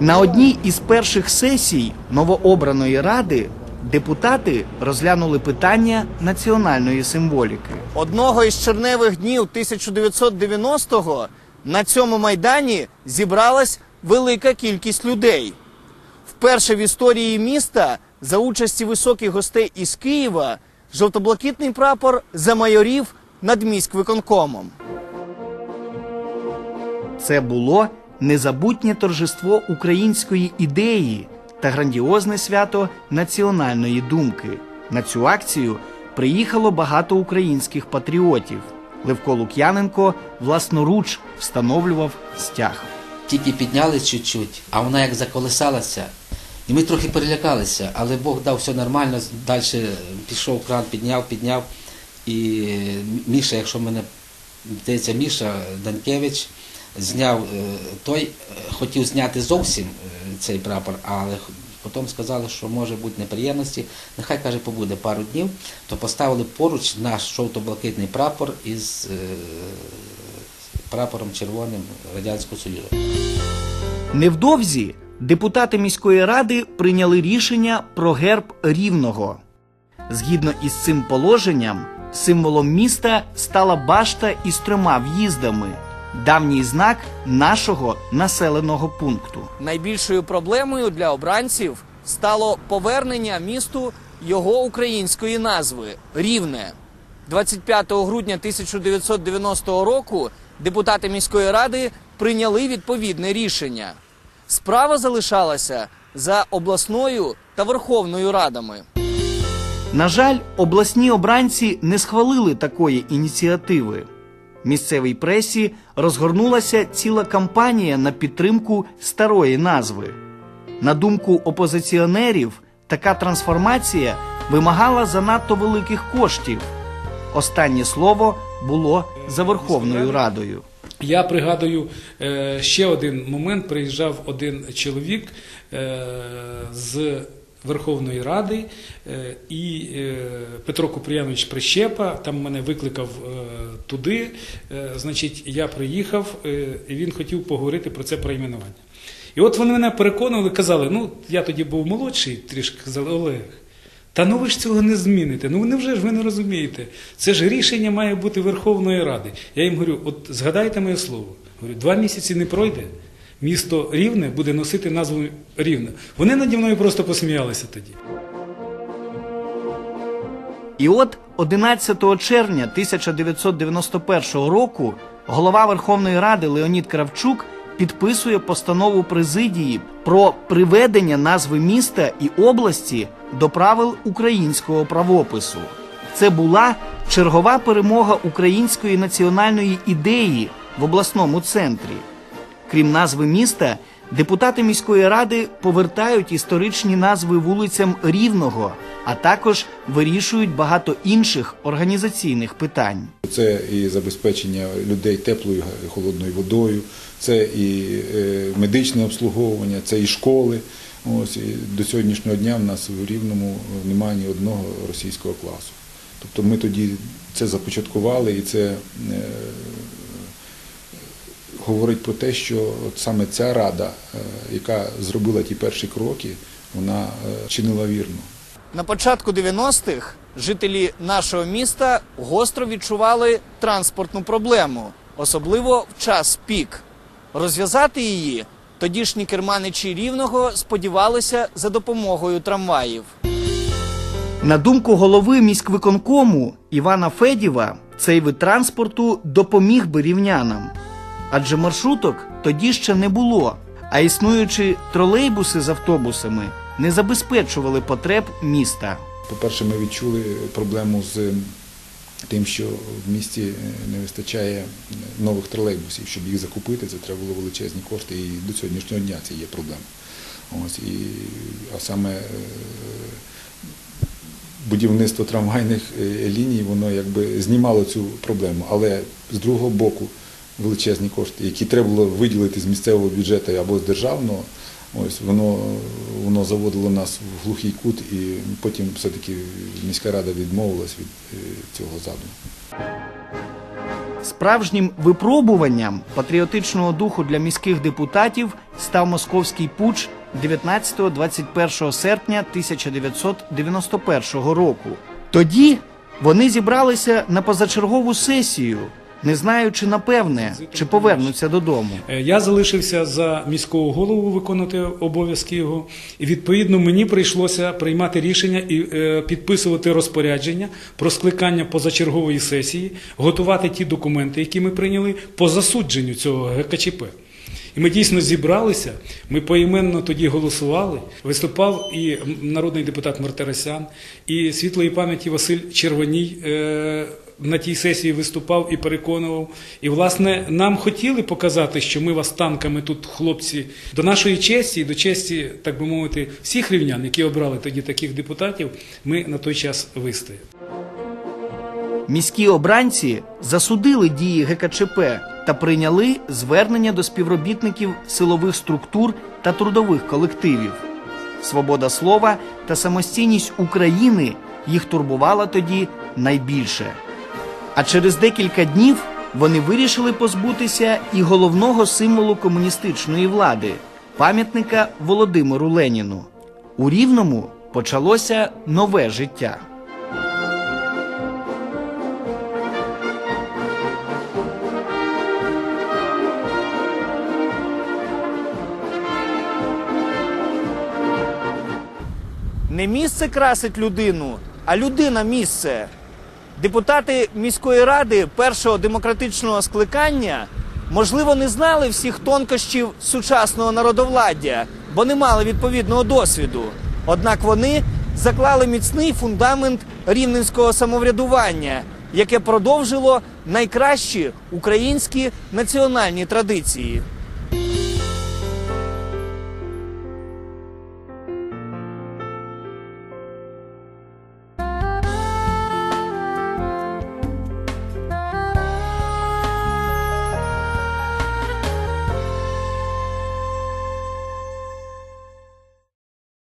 На одній із перших сесій новообраної ради депутати розглянули питання національної символіки. Одного із черневих днів 1990-го на цьому майдані зібралась велика кількість людей. Вперше в історії міста за участі високих гостей із Києва жовто-блакитний прапор замайорів над міськвиконкомом. Це було незабутнє торжество української ідеї та грандіозне свято національної думки. На цю акцію приїхало багато українських патріотів. Левко Лук'яненко власноруч встановлював стяг. Тільки піднялись чуть-чуть, а вона як заколисалася. І ми трохи перелякалися, але Бог дав все нормально. Далі пішов кран, підняв, підняв. І Міша, якщо мене здається, Міша Данкевич зняв е, той, е, хотів зняти зовсім е, цей прапор, але потім сказали, що може бути неприємності. Нехай каже, побуде пару днів, то поставили поруч наш жовто-блакитний прапор із прапором червоним Радянського Союзу. Невдовзі депутати міської ради прийняли рішення про герб рівного. Згідно із цим положенням, символом міста стала башта із трьома в'їздами, давній знак нашого населеного пункту. Найбільшою проблемою для обранців стало повернення місту його української назви Рівне. 25 грудня 1990 року депутати міської ради прийняли відповідне рішення. Справа залишалася за обласною та верховною радами. На жаль, обласні обранці не схвалили такої ініціативи. Місцевій пресі розгорнулася ціла кампанія на підтримку старої назви. На думку опозиціонерів, така трансформація вимагала занадто великих коштів. Останнє слово було за Верховною Радою. Я пригадую е, ще один момент. Приїжджав один чоловік е, з Верховної Ради, е, і е, Петро Куприянович Прищепа там мене викликав е, туди. Значить, я приїхав, і він хотів поговорити про це перейменування. І от вони мене переконували, казали: ну я тоді був молодший, трішки казали Олег. Та ну ви ж цього не зміните. Ну невже ж ви не розумієте? Це ж рішення має бути Верховної Ради. Я їм говорю, от згадайте моє слово. Говорю, два місяці не пройде. Місто Рівне буде носити назву Рівне. Вони наді мною просто посміялися тоді. І от 11 червня 1991 року голова Верховної Ради Леонід Кравчук підписує постанову президії про приведення назви міста і області до правил українського правопису. Це була чергова перемога української національної ідеї в обласному центрі. Крім назви міста, депутати міської ради повертають історичні назви вулицям Рівного, а також вирішують багато інших організаційних питань. Це і забезпечення людей теплою холодною водою, це і е, медичне обслуговування, це і школи. Ось і до сьогоднішнього дня в нас в Рівному немає ні одного російського класу. Тобто ми тоді це започаткували, і це е, говорить про те, що от саме ця рада, е, яка зробила ті перші кроки, вона е, чинила вірно. На початку 90-х жителі нашого міста гостро відчували транспортну проблему, особливо в час пік. Розв'язати її тодішні керманичі рівного сподівалися за допомогою трамваїв. На думку голови міськвиконкому Івана Федєва, цей вид транспорту допоміг би рівнянам. Адже маршруток тоді ще не було, а існуючі тролейбуси з автобусами не забезпечували потреб міста. По-перше, ми відчули проблему з тим, що в місті не вистачає нових тролейбусів. Щоб їх закупити, це треба було величезні кошти, і до сьогоднішнього дня це є проблема. Ось, і, а саме е, будівництво трамвайних е, ліній, воно якби знімало цю проблему. Але з другого боку, величезні кошти, які треба було виділити з місцевого бюджету або з державного, ось воно, воно заводило нас в глухий кут, і потім все-таки міська рада відмовилась від е, цього задуму. Справжнім випробуванням патріотичного духу для міських депутатів став московський путч 19-21 серпня 1991 року. Тоді вони зібралися на позачергову сесію, не знаючи напевне, чи повернуться додому. Е, Я залишився за міського голову виконувати обов'язки його, і відповідно мені прийшлося приймати рішення і е, підписувати розпорядження про скликання позачергової сесії, готувати ті документи, які ми прийняли по засудженню цього ГКЧП. І ми дійсно зібралися, ми поіменно тоді голосували. Виступав і народний депутат Мартиросян, і світлої пам'яті Василь Червоній е, на тій сесії виступав і переконував. І, власне, нам хотіли показати, що ми вас танками тут, хлопці, до нашої честі до честі, так би мовити, всіх рівнян, які обрали тоді таких депутатів, ми на той час вистояли. Міські обранці засудили дії ГКЧП та прийняли звернення до співробітників силових структур та трудових колективів. Свобода слова та самостійність України їх турбувала тоді найбільше. А через декілька днів вони вирішили позбутися і головного символу комуністичної влади пам'ятника Володимиру Леніну. У Рівному почалося нове життя. Не місце красить людину, а людина місце. Депутати міської ради першого демократичного скликання можливо не знали всіх тонкощів сучасного народовладдя, бо не мали відповідного досвіду. Однак вони заклали міцний фундамент рівненського самоврядування, яке продовжило найкращі українські національні традиції.